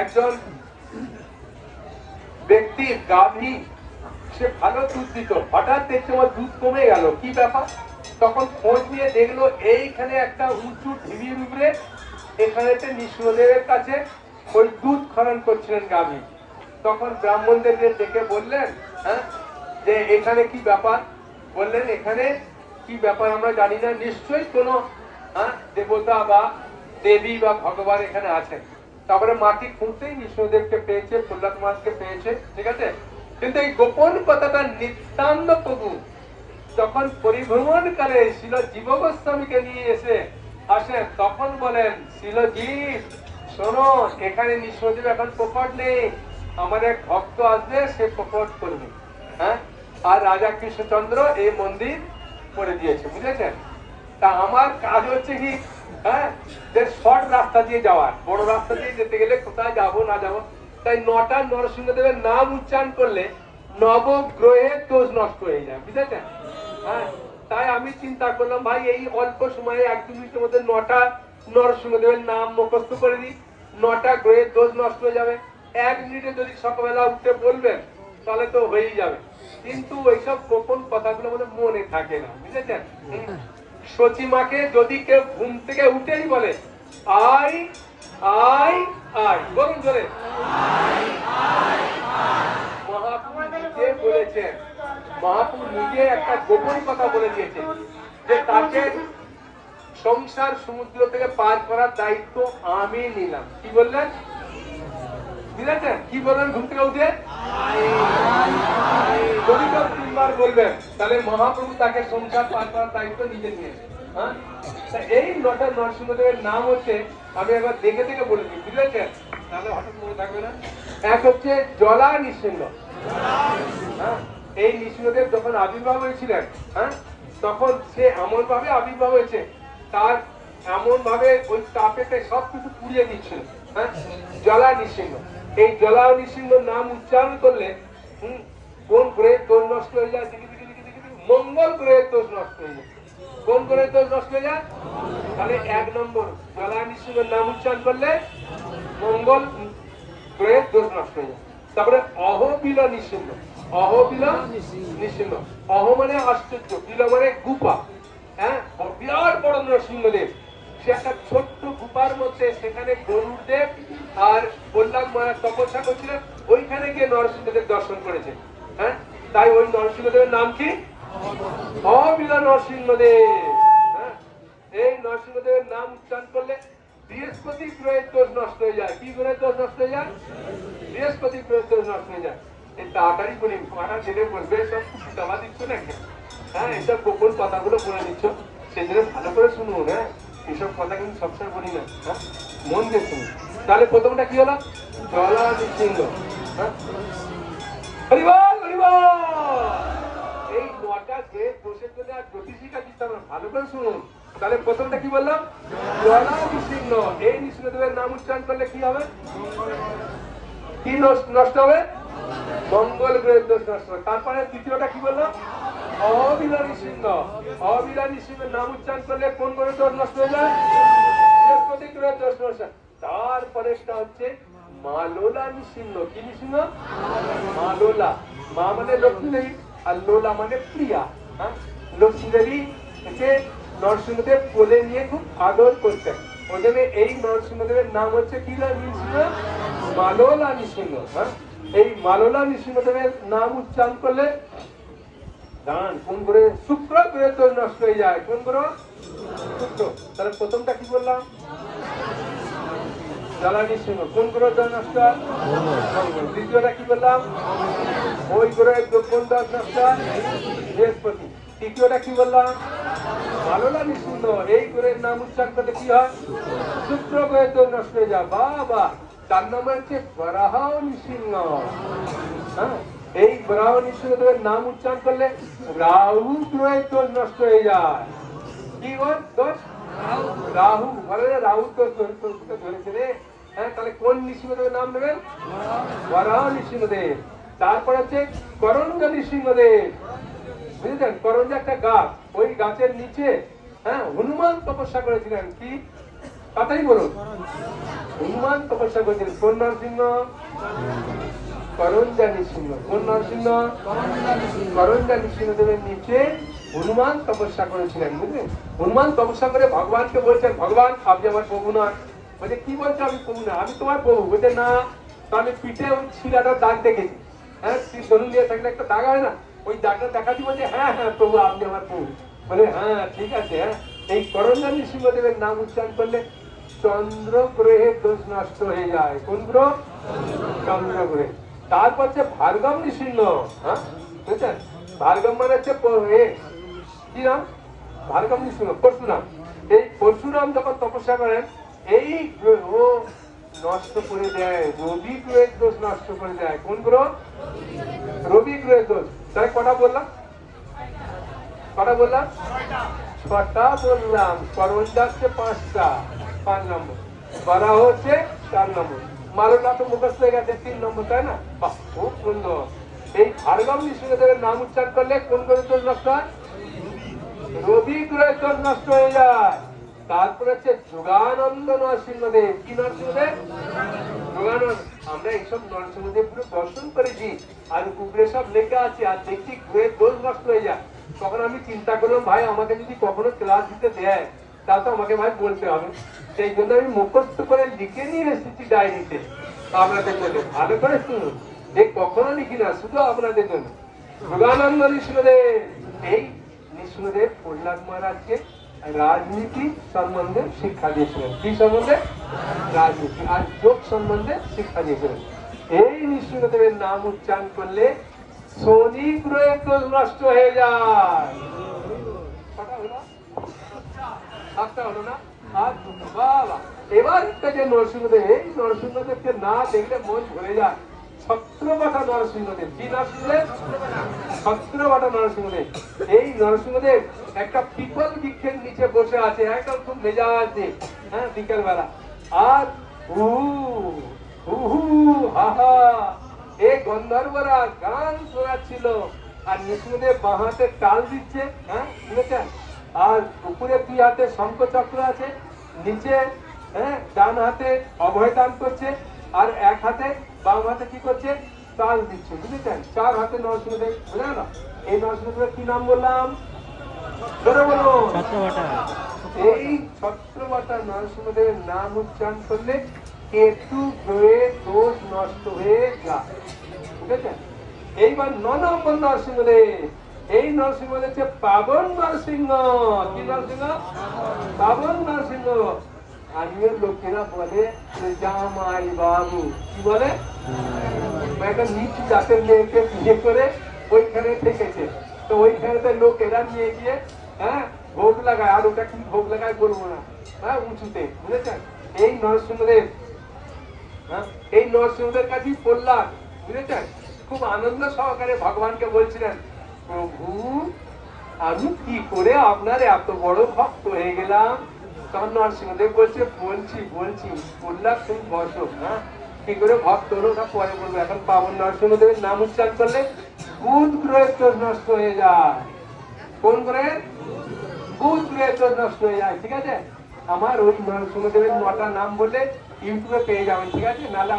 একজন ব্যক্তি গাভী, সে ভালো দুধ দিত। হঠাৎ দেখছে আমার দুধ কমে গেল। কি ব্যাপার? তখন খোঁজ নিয়ে দেখল এইখানে একটা উঁচু ঢিবির উপরে, এখানেতে নিঃসন্দেহের কাছে ওই দুধ খনন করছিলেন গাভী। তখন ব্রাহ্মণদেরকে ডেকে বললেন হ্যাঁ যে এখানে কি ব্যাপার? বললেন, এখানে কি ব্যাপার আমরা জানি না। নিশ্চয়ই কোনো হ্যাঁ দেবতা বা দেবী বা ভগবান এখানে আছেন। তারপরে মাটি খুঁড়তেই নৃসিংহদেবকে পেয়েছে, প্রহ্লাদ মাসকে পেয়েছে, ঠিক আছে? কিন্তু এই গোপন কথাটা নিত্যান্ত প্রভু। যখন পরিভ্রমণকালে শিল জীব গোস্বামীকে নিয়ে এসে আসেন তখন বলেন শিলজীব শোনো, এখানে নৃসিংহদেব এখন প্রকট নেই। আমার এক ভক্ত আসবে, সে প্রকট করবে। হ্যাঁ? আর রাজা কৃষ্ণচন্দ্র এই মন্দির করে দিয়েছে, বুঝেছেন? তা আমার কাজ হচ্ছে কি? হ্যাঁ? শর্ট রাস্তা দিয়ে যাওয়ার। বড় রাস্তা দিয়ে যেতে গেলে কোথায় না তাই নটা নরসিংহদেবের নাম উচ্চারণ করলে নষ্ট হয়ে যায় বুঝেছেন হ্যাঁ? তাই আমি চিন্তা করলাম, ভাই, এই অল্প সময়ে এক দু মিনিটের মধ্যে নটা নরসিংহদেবের নাম মুখস্থ করে দিই। নটা গ্রহের দোষ নষ্ট হয়ে যাবে। এক মিনিটে যদি সকালবেলা উঠে বলবেন, তাহলে তো হয়েই যাবে। কিন্তু এইসব গোপন কথাগুলো মনে থাকে না, বুঝেছেন। সচিমাকে যদি কেউ ঘুম থেকে উঠেই বলে, আই আই আই। বলুন জোরে। মহাপুর নিজে বলেছেন মহাপুর নিজে একটা গোপন কথা বলে দিয়েছেন যে তাকে সংসার সমুদ্র থেকে পার করার দায়িত্ব আমি নিলাম। কি বললেন? বুঝেছেন কি বললেন ঘুম থেকে উঠে? যদি কেউ তিনবার বলবেন, তাহলে মহাপ্রভু তাকে সংসার পার করার দায়িত্ব নিজে নিয়েছে হ্যাঁ? এই নটা নরসিংহদেবের নাম হচ্ছে, আমি একবার দেখে দেখে বলে দিই বুঝলেছেন তাহলে হঠাৎ মনে থাকবে না? এক হচ্ছে জলা নৃসিংহ। হ্যাঁ? এই নৃসিংহদেব যখন আবির্ভাব হয়েছিলেন হ্যাঁ? তখন সে এমন ভাবে আবির্ভাব হয়েছে, তার এমন ভাবে ওই তাপেতে সবকিছু পুড়িয়ে দিচ্ছিল হ্যাঁ? জলা নৃসিংহ। এই জলা নৃসিংহ নাম উচ্চারণ করলে কোন গ্রহের দোষ নষ্ট হয়ে যায়? দিকে দিকে দিকে দিকে মঙ্গল গ্রহের দোষ নষ্ট হয়ে যায়। কোন গ্রহের দোষ নষ্ট হয়ে যায়? তাহলে এক নম্বর জলা নৃসিংহের নাম উচ্চারণ করলে মঙ্গল গ্রহের দোষ নষ্ট হয়ে যায়। তারপরে অহবিল নৃসিংহ অহবিল নৃসিংহ অহ মানে আশ্চর্য, বিল মানে গুপা। হ্যাঁ? বিরাট বড় নরসিংহদেব। সে একটা ছোট্ট গুপার মধ্যে সেখানে গরুর দেব আর বললাম তপস্যা করছিলেন, ওইখানে গিয়ে নরসিংহদেব দর্শন করেছে হ্যাঁ? তাই ওই নরসিংহদেবের নাম কি? অবিল নরসিংহদেব। হ্যাঁ? এই নরসিংহদেবের নাম উচ্চারণ করলে বৃহস্পতি গ্রহের দোষ নষ্ট হয়ে যায়। কি গ্রহের দোষ নষ্ট হয়ে যায়? বৃহস্পতি গ্রহের দোষ নষ্ট হয়ে যায়। এই তাড়াতাড়ি বলি মারা জেনে বলবে, সব দাবা দিচ্ছ নাকি? হ্যাঁ এইসব গোপন কথাগুলো বলে দিচ্ছ। সেই ভালো করে শুনুন হ্যাঁ? এইসব কথা কিন্তু সবসময় বলি না হ্যাঁ? মন দিয়ে শুনুন তাহলে প্রথমটা কি হলো? জলা সিংহ হ্যাঁ? হরিবল হরিবল! এই নটা গ্রহের দোষের জন্য আর জ্যোতিষিকা দিতে হবে ভালো করে শুনুন। তাহলে প্রথমটা কি বললাম? জলা নৃসিংহ এই নৃসিংহদেবের নাম উচ্চারণ করলে কি হবে? কি নষ্ট হবে? মঙ্গল গ্রহের দোষ নষ্ট হবে। তারপরে দ্বিতীয়টা কি বললাম? অবিলানী সিংহ অবিলানী সিংহের নাম উচ্চারণ করলে কোন গ্রহের দোষ নষ্ট হয়ে যায়? বৃহস্পতি গ্রহের দোষ নষ্ট। তারপরেরটা হচ্ছে মালোলা নৃসিংহ। কি নৃসিংহ? মালোলা। মা মানে লক্ষ্মী দেবী আর লোলা মানে প্রিয়া। হ্যাঁ? লক্ষ্মী দেবী একে নরসিংহদেব কোলে নিয়ে খুব আদর করতেন। ওই এই নরসিংহদেবের নাম হচ্ছে কি নৃসিংহ? মালোলা নৃসিংহ। হ্যাঁ? এই মালোলা নৃসিংহদেবের নাম উচ্চারণ করলে দাঁড়ান কোন করে শুক্র গ্রহে তো নষ্ট হয়ে যায়। কোন গ্রহ শুক্র। তাহলে প্রথমটা কি বললাম? জ্বালানি সিংহ কোন গ্রহ দোষ নষ্ট। দ্বিতীয়টা কি বললাম? ওই গ্রহের কোন দোষ নষ্ট বৃহস্পতি। তৃতীয়টা কি বললাম? ভালো লাগে সুন্দর এই গ্রহের নাম উচ্চারণ করলে কি হয়? শুক্র গ্রহের দোষ নষ্ট হয়ে যায়। বা বাবা, তার নাম হচ্ছে বরাহ নৃসিংহ। হ্যাঁ? এই বরাহ নৃসিংহদেবের নাম উচ্চারণ করলে রাহু গ্রহের দোষ নষ্ট হয়ে যায়। কি বল দোষ? রাহু। বলে রাহু দোষ ধরে- ধরেছে রে। হ্যাঁ তাহলে কোন নৃসিংহদেবের নাম নেবেন? বরাহ নৃসিংহদেব তারপর হচ্ছে করঞ্জ নৃসিংহদেব বুঝলেন করঞ্জ একটা গাছ ওই গাছের নিচে হ্যাঁ হনুমান তপস্যা করেছিলেন। কি? তাড়াতাড়ি বলুন। হনুমান তপস্যা করেছিলেন। কোন নরসিংহ? করঞ্জা নরসিংহ নিচে হনুমান তপস্যা করেছিলেন বুঝলেন হনুমান করে ভগবানকে বলছেন ভগবান আপনি আমার প্রভু নয় বলছে কি বলছো আমি প্রভু না আমি তোমার প্রভু বলছে না আমি পিঠে ওই ছিলাটার দাগ দেখেছি হ্যাঁ শ্রী ধরুন দিয়ে থাকলে একটা দাগ হয় না ওই দাগটা দেখাচ্ছি বলছে হ্যাঁ হ্যাঁ প্রভু আপনি আমার প্রভু বলে হ্যাঁ ঠিক আছে হ্যাঁ এই করঞ্জা নৃসিংহদেবের নাম উচ্চারণ করলে চন্দ্র গ্রহের দোষ নষ্ট হয়ে যায়। কোন গ্রহ? চন্দ্র গ্রহে তারপর হচ্ছে ভার্গব নৃসিংহ হ্যাঁ? ভার্গব মানে হচ্ছে কি নাম? ভার্গব নৃসিংহ পরশুরাম। এই পরশুরাম যখন তপস্যা করেন এই গ্রহ নষ্ট করে দেয়, রবি গ্রহের দোষ নষ্ট করে দেয়। কোন গ্রহ? রবি গ্রহের দোষ। তাই কটা বললাম? কটা বললাম? ছটা বললাম। করণ হচ্ছে পাঁচটা, পাঁচ নম্বর। করা হচ্ছে চার নম্বর। মালটা তো মুখস্থ হয়ে গেছে তিন নম্বর তাই না? বাহ, খুব সুন্দর। এই ভার্গব নৃসিংহদেবের নাম উচ্চারণ করলে কোন গ্রহের দোষ নষ্ট হয়? রবি গ্রহের দোষ নষ্ট হয়ে যায়। তারপরে হচ্ছে যোগানন্দ নরসিংহদেব। কি নরসিংহদেব? যোগানন্দ। আমরা এইসব নরসিংহদেব পুরো দর্শন করেছি আর উপরে সব লেখা আছে আর দেখছি গ্রহের দোষ নষ্ট হয়ে যায়। তখন আমি চিন্তা করলাম ভাই আমাকে যদি কখনো ক্লাস দিতে দেয় তা তো আমাকে ভাই বলতে হবে। সেই জন্য আমি মুখস্থ করে লিখে নিয়ে এসেছি ডায়েরিতে। আপনাদের জন্য ভালো করে শুনুন। যে কখনো লিখি না, শুধু আপনাদের জন্য। যোগানন্দ এই প্রহ্লাদ মহারাজকে রাজনীতি সম্বন্ধে শিক্ষা দিয়েছিলেন। কি সম্বন্ধে? রাজনীতি আর যোগ সম্বন্ধে শিক্ষা দিয়েছিলেন। এই নৃসিংহদেবের নাম উচ্চারণ করলে শনি গ্রহের দোষ নষ্ট হয়ে যায়? সাতটা হলো না। আর। বাবা, এবার যে নরসিংহদেব, এই নরসিংহদেবকে না দেখলে মন ভরে যায়। ছত্রবাটা নরসিংহদেব, কি নরসিংহদেব? ছত্রবাটা নরসিংহদেব। এই নরসিংহদেব একটা পিপল বৃক্ষের নিচে বসে আছে, একদম খুব মেজাজ দিয়ে হ্যাঁ বিকেল বেলা আর হু হু হু, হা হা, এ গন্ধর্বরা গান শোনাচ্ছিল। আর নৃসিংহদেব বাঁ হাতে তাল দিচ্ছে হ্যাঁ বুঝেছেন আর উপরে দুই হাতে শঙ্খ চক্র আছে নিচে হ্যাঁ ডান হাতে অভয় দান করছে আর এক হাতে বাম হাতে কি করছে? তাল দিচ্ছে বুঝেছেন? চার হাতে নরসিংহদেব বুঝে গেল? এই নরসিংহদেবের কি নাম বললাম? ধরে এই ছত্রবাটা নরসিংহদেবের নাম উচ্চারণ করলে কেতু গ্রহের দোষ নষ্ট হয়ে যায় বুঝেছেন? এইবার ন নম্বর নরসিংহদেব এই নরসিংহদেব হচ্ছে পাবন নরসিংহ। কি নরসিংহ? পাবন নরসিংহ। আজকের লোকেরা বলে জামাই বাবু। কি বলে? একটা নিচু জাতের মেয়েকে বিয়ে করে ওইখানে থেকেছে। তো ওইখানে লোকেরা নিয়ে গিয়ে হ্যাঁ ভোগ লাগায়। আর ওটা কি ভোগ লাগায় বলব না। হ্যাঁ উঁচুতে বুঝেছেন? এই নরসিংহদেব হ্যাঁ এই নরসিংহদের কাছেই পড়লাম বুঝেছেন? খুব আনন্দ সহকারে ভগবানকে বলছিলেন প্রভু, আমি কি করে আপনার এত বড় ভক্ত হয়ে গেলাম? তখন নরসিংহদেব বলছে, বলছি বলছি বললাম তুমি বসো হ্যাঁ? কি করে ভক্ত হলো ওটা পরে বলব। এখন পাবন নরসিংহদেবের নাম উচ্চারণ করলে বুধ গ্রহের দোষ নষ্ট হয়ে যায়। কোন গ্রহের? বুধ গ্রহের দোষ নষ্ট হয়ে যায়, ঠিক আছে? আমার ওই নরসিংহদেবের নটা নাম বলে ইউটিউবে পেয়ে যাবেন, ঠিক আছে? নাহলে